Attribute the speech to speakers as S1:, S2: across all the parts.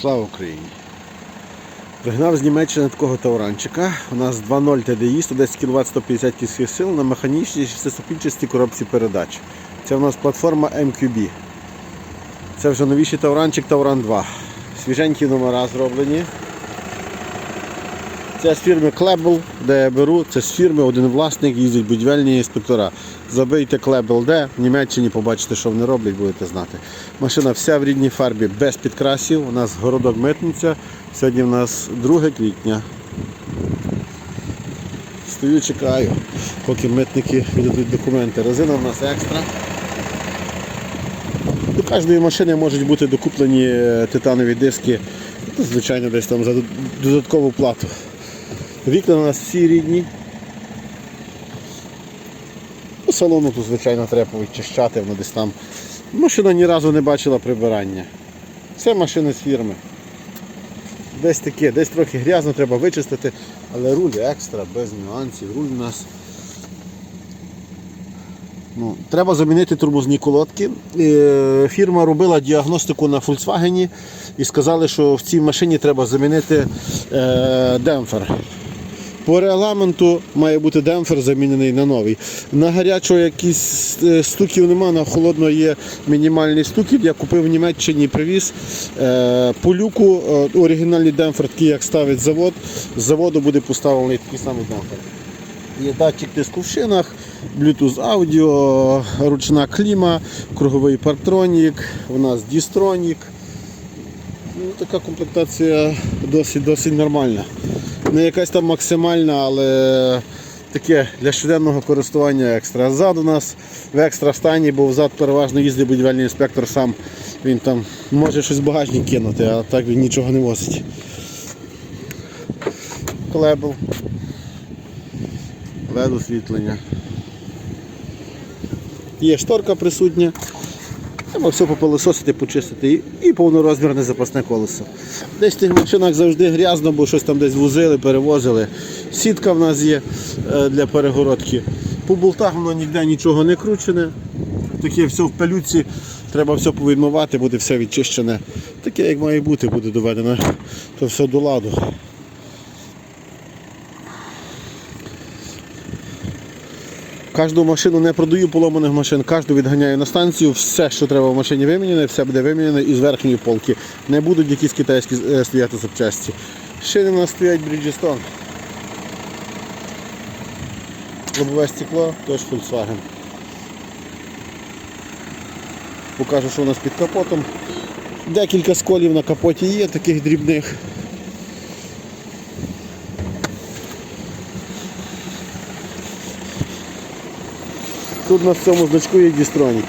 S1: Слава Україні! Пригнав з Німеччини такого Тауранчика. У нас 2.0 TDI, 110 кВт 150 кінських сил на механічній шестиступінчастій коробці передач. Це у нас платформа MQB. Це вже новіший Тауранчик Тауран 2. Свіженькі номера зроблені. Це з фірми Клебл, де я беру, це з фірми один власник їздить будівельні інспектора. Забийте Клебл де в Німеччині побачите, що вони роблять, будете знати. Машина вся в рідній фарбі без підкрасів. У нас городок митниця. Сьогодні у нас 2 квітня. Стою, чекаю, поки митники віддадуть документи. Резина в нас екстра. До кожної машини можуть бути докуплені е, титанові диски, звичайно, десь там за додаткову плату. Вікна у нас всі рідні. По салону тут, звичайно, треба повичищати, воно десь там. Машина ні разу не бачила прибирання. Це машини з фірми. Десь таке, десь трохи грязно треба вичистити, але руль екстра, без нюансів, руль у нас. Ну, Треба замінити тормозні колодки. Е, фірма робила діагностику на Volkswagen і сказали, що в цій машині треба замінити е, демпфер. По регламенту має бути демпфер замінений на новий. На гарячого якісь е, стуків нема, на холодно є мінімальний стуків. Я купив в Німеччині привіз. Е, по люку е, оригінальний демпфер, такий, як ставить завод, з заводу буде поставлений такий самий демпфер. Є датчик тиску в шинах, Bluetooth аудіо, ручна кліма, круговий партронік, у нас дістронік. Ну, Така комплектація досить досить нормальна. Не якась там максимальна, але таке для щоденного користування екстра. Ззаду у нас в екстра стані, бо взад переважно їздить будівельний інспектор сам. Він там може щось в багажник кинути, а так він нічого не возить. Клебл. Лед освітлення. Є шторка присутня. Треба все попилососити, почистити і повнорозмірне запасне колесо. Десь в тих машинах завжди грязно, бо щось там десь возили, перевозили. Сітка в нас є е, для перегородки. По болтах воно ніде нічого не кручене. Таке все в пелюці, треба все повідмивати, буде все відчищене. Таке, як має бути, буде доведено то все до ладу. Кожну машину не продаю поломаних машин, кожну відганяю на станцію, все, що треба в машині виміняне, все буде виміняне із верхньої полки. Не будуть якісь китайські е, стояти запчасті. Шини у нас стоять Bridgestone. Лобове стекло, теж Volkswagen. Покажу, що у нас під капотом. Декілька сколів на капоті є, таких дрібних. Тут на цьому значку є дістронік.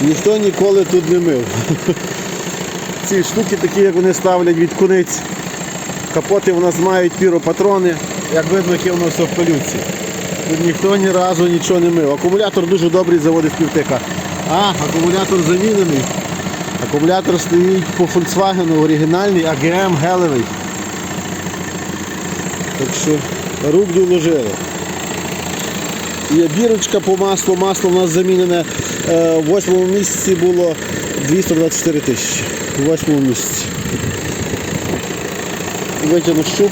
S1: Ніхто ніколи тут не мив. Ці штуки такі, як вони ставлять від куниць. Капоти в нас мають піропатрони, як видно, які у нас в пилюці. Тут ніхто ні разу нічого не мив. Акумулятор дуже добрий заводить півтика. А, акумулятор замінений. Акумулятор стоїть по Volkswagen оригінальний, АГМ гелевий. Так що рук доложили. Є бірочка по маслу, масло у нас замінене е, в восьмому місяці було 224 тисячі. В восьмому місяці. Витягну щуп.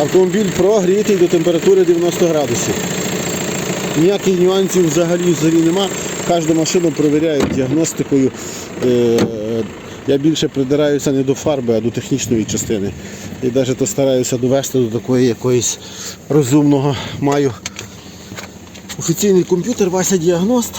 S1: Автомобіль прогрітий до температури 90 градусів. Ніяких нюансів взагалі взагалі нема. Кожну машину перевіряють діагностикою. Е, я більше придираюся не до фарби, а до технічної частини. І навіть то стараюся довести до такої якоїсь розумного маю. Офіційний комп'ютер Вася Діагност.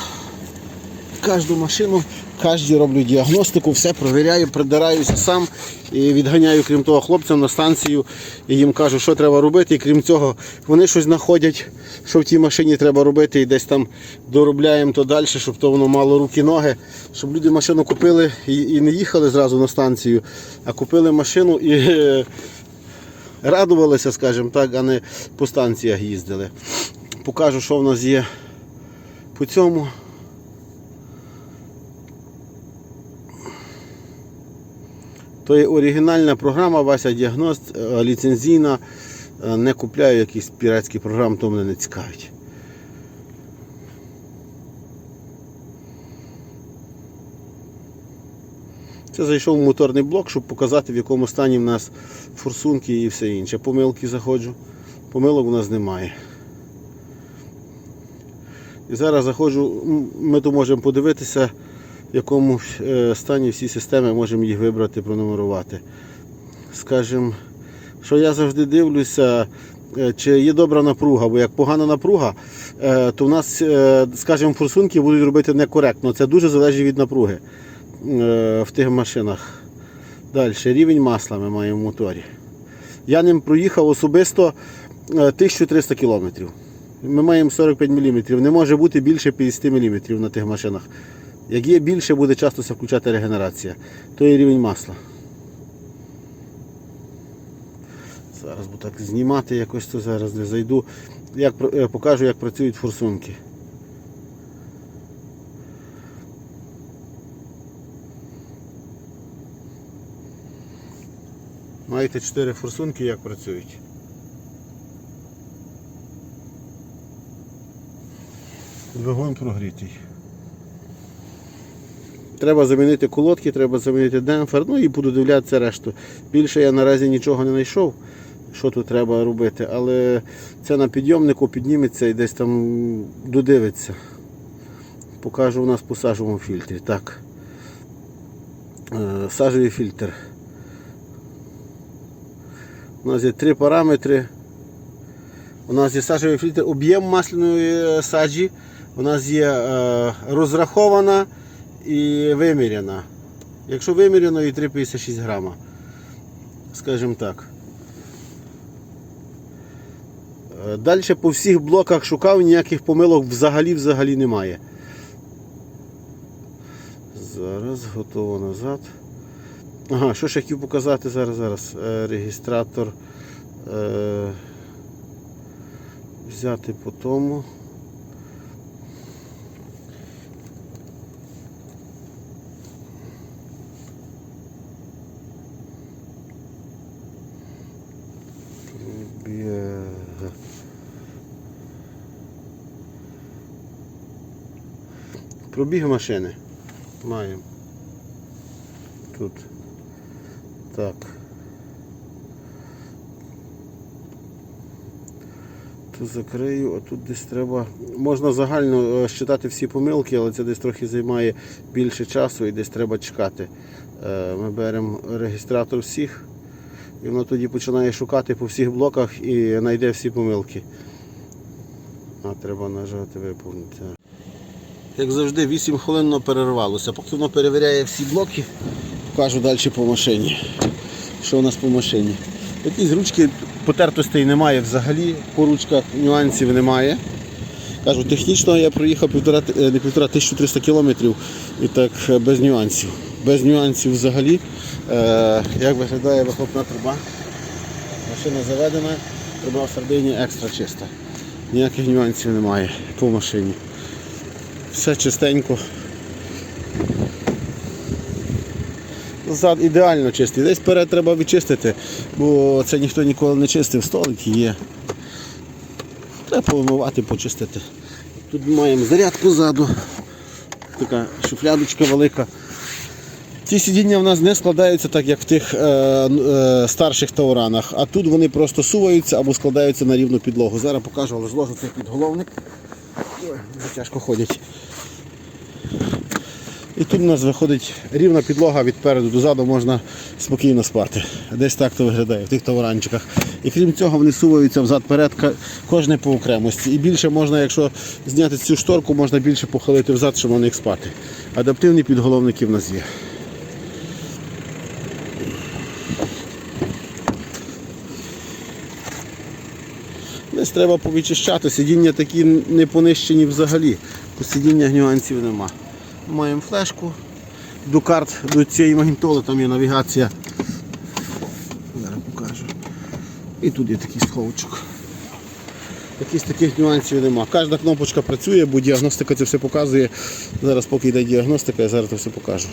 S1: Кожну машину Кожен роблю діагностику, все провіряю, придираюся сам і відганяю, крім того, хлопцям на станцію і їм кажу, що треба робити. І крім цього, вони щось знаходять, що в тій машині треба робити, і десь там доробляємо то далі, щоб то воно мало руки-ноги, щоб люди машину купили і і не їхали зразу на станцію, а купили машину і е, радувалися, скажімо так, а не по станціях їздили. Покажу, що в нас є по цьому. То є оригінальна програма, Вася діагност, е, ліцензійна. Е, не купляю якісь піратські програми, то мене не цікавить. Це зайшов в моторний блок, щоб показати, в якому стані в нас форсунки і все інше. Помилки заходжу, помилок у нас немає. І зараз заходжу, ми тут можемо подивитися в якому е, стані всі системи можемо їх вибрати, пронумерувати. Скажімо, що я завжди дивлюся, е, чи є добра напруга, бо як погана напруга, е, то в нас, скажімо, форсунки будуть робити некоректно. Це дуже залежить від напруги в тих машинах. Далі, рівень масла ми маємо в моторі. Я ним проїхав особисто е, 1300 км. Ми маємо 45 мм. Не може бути більше 50 мм на тих машинах. Як є більше, буде часто включати регенерація. То є рівень масла. Зараз буду так знімати якось то зараз не зайду. Як, е, покажу, як працюють форсунки. Маєте 4 форсунки, як працюють. Двигун прогрітий. Треба замінити колодки, треба замінити демпфер, ну і буду дивлятися решту. Більше я наразі нічого не знайшов, що тут треба робити, але це на підйомнику підніметься і десь там додивиться. Покажу у нас по сажовому фільтрі. Так. Е, Сажовий фільтр. У нас є три параметри. У нас є сажовий фільтр, об'єм масляної саджі. У нас є е, розрахована і виміряна. Якщо виміряно, і 3,56 грама. Скажімо так. Далі по всіх блоках шукав, ніяких помилок взагалі взагалі немає. Зараз готово назад. Ага, що ж я хотів показати зараз, зараз. Е, регістратор е, взяти по тому. Пробіг машини. Маємо. Тут. Так. Тут закрию, а тут десь треба. Можна загально е, считати всі помилки, але це десь трохи займає більше часу і десь треба чекати. Е, Ми беремо реєстратор всіх, і воно тоді починає шукати по всіх блоках і знайде всі помилки. А треба нажати виповнити. Як завжди, 8 хвилин перервалося. Поки воно перевіряє всі блоки, покажу далі по машині. Що у нас по машині? Якісь ручки потертостей немає взагалі, по ручках нюансів немає. Кажу, технічно я проїхав півтора, е, не півтора 1300 кілометрів і так е, без нюансів. Без нюансів взагалі. Е, як виглядає вихлопна труба? Машина заведена, труба в середині екстра чиста. Ніяких нюансів немає по машині. Все чистенько. Зад ідеально чистий. Десь перед треба відчистити, бо це ніхто ніколи не чистив, столики є. Треба помивати, почистити. Тут маємо зарядку ззаду, така шуфлядочка велика. Ті сидіння в нас не складаються так, як в тих е, е, старших тауранах, а тут вони просто суваються або складаються на рівну підлогу. Зараз покажу, але зложу цей підголовник. Ой, тяжко ходять. І тут у нас виходить рівна підлога від переду до заду, можна спокійно спати. Десь так то виглядає в тих товаранчиках. І крім цього, вони суваються взад-перед, кожне по окремості. І більше можна, якщо зняти цю шторку, можна більше похилити взад, щоб на них спати. Адаптивні підголовники в нас є. Десь треба повичищати. Сидіння такі не понищені взагалі. По сидіннях нюансів нема. Маємо флешку до карт до цієї магнітоли, там є навігація. Зараз покажу. І тут є такий сховочок. Якісь таких нюансів нема. Кожна кнопочка працює, бо діагностика це все показує. Зараз поки йде діагностика, я зараз це все покажу.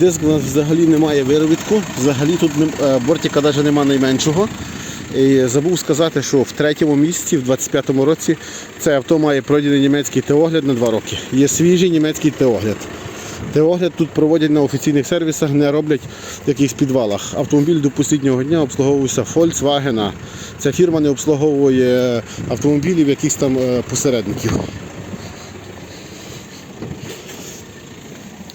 S1: Диск у нас взагалі немає виробітку, взагалі тут е, бортика навіть немає найменшого. І забув сказати, що в третьому місці, в 25-му році, це авто має пройдений німецький теогляд на 2 роки. Є свіжий німецький теогляд. Теогляд тут проводять на офіційних сервісах, не роблять в якихось підвалах. Автомобіль до останнього дня обслуговується Volkswagen. Ця фірма не обслуговує автомобілів якихось там е, посередників.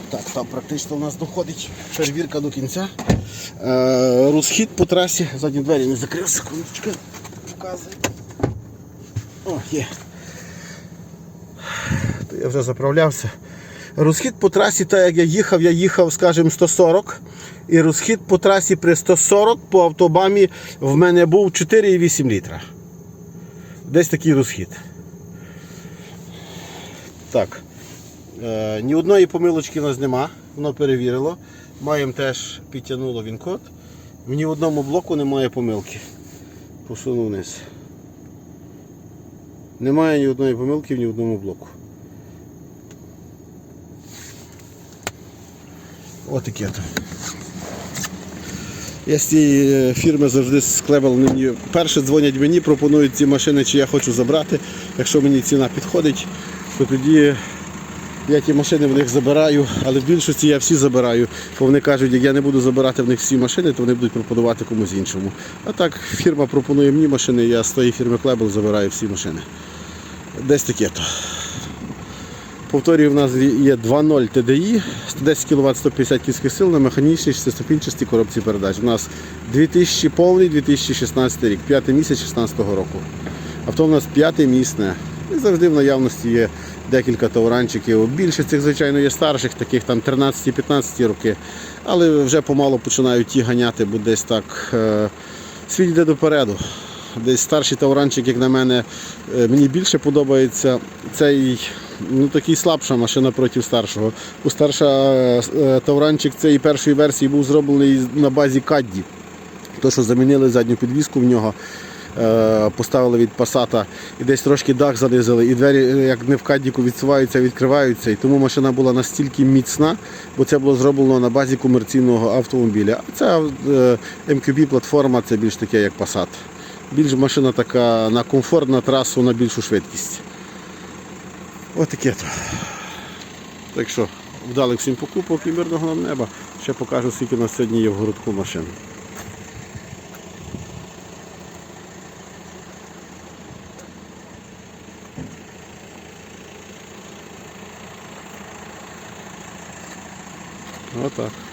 S1: Так, там практично у нас доходить перевірка до кінця. Е, розхід по трасі. Задні двері не закрив, секундочку. Показую. О, є. То я вже заправлявся. Розхід по трасі, так як я їхав, я їхав, скажімо, 140. І розхід по трасі при 140 по автобамі в мене був 4,8 літра. Десь такий розхід. Так. Е, ні одної помилочки в нас нема, воно перевірило. Маємо теж підтягнуло він код. В ні одному блоку немає помилки. Посунув вниз. Немає ні одної помилки в ні одному блоку. Отаке то. Я з цієї е, фірми завжди склебал мені. Перше дзвонять мені, пропонують ці машини, чи я хочу забрати. Якщо мені ціна підходить, то тоді я ті машини в них забираю, але в більшості я всі забираю. Бо вони кажуть, як я не буду забирати в них всі машини, то вони будуть пропонувати комусь іншому. А так фірма пропонує мені машини, я з тої фірми Клебел забираю всі машини. Десь таке то. Повторюю, в нас є 2.0 TDI, 110 кВт 150 кінських сил на механічній шестиступінчастій коробці передач. У нас 2000 повний 2016 рік, п'ятий місяць 2016 року. Авто у нас п'яте місне. І завжди в наявності є декілька тауранчиків. Більше цих, звичайно, є старших, таких там 13-15 роки. Але вже помалу починають ті ганяти, бо десь так е, світ йде допереду. Десь старший тауранчик, як на мене, е, мені більше подобається. Цей ну, такий слабша машина проти старшого. У старша е, тауранчик цієї першої версії був зроблений на базі Кадді. То, що замінили задню підвіску в нього, поставили від пасата і десь трошки дах занизили, і двері, е, як не в кадіку, відсуваються, відкриваються. І тому машина була настільки міцна, бо це було зроблено на базі комерційного автомобіля. А ця е, MQB платформа це більш таке, як Passat. Більш машина така на комфорт, на трасу, на більшу швидкість. Ось таке то. Так що, вдалих всім покупок і мирного нам неба. Ще покажу, скільки у нас сьогодні є в городку машин. Отак.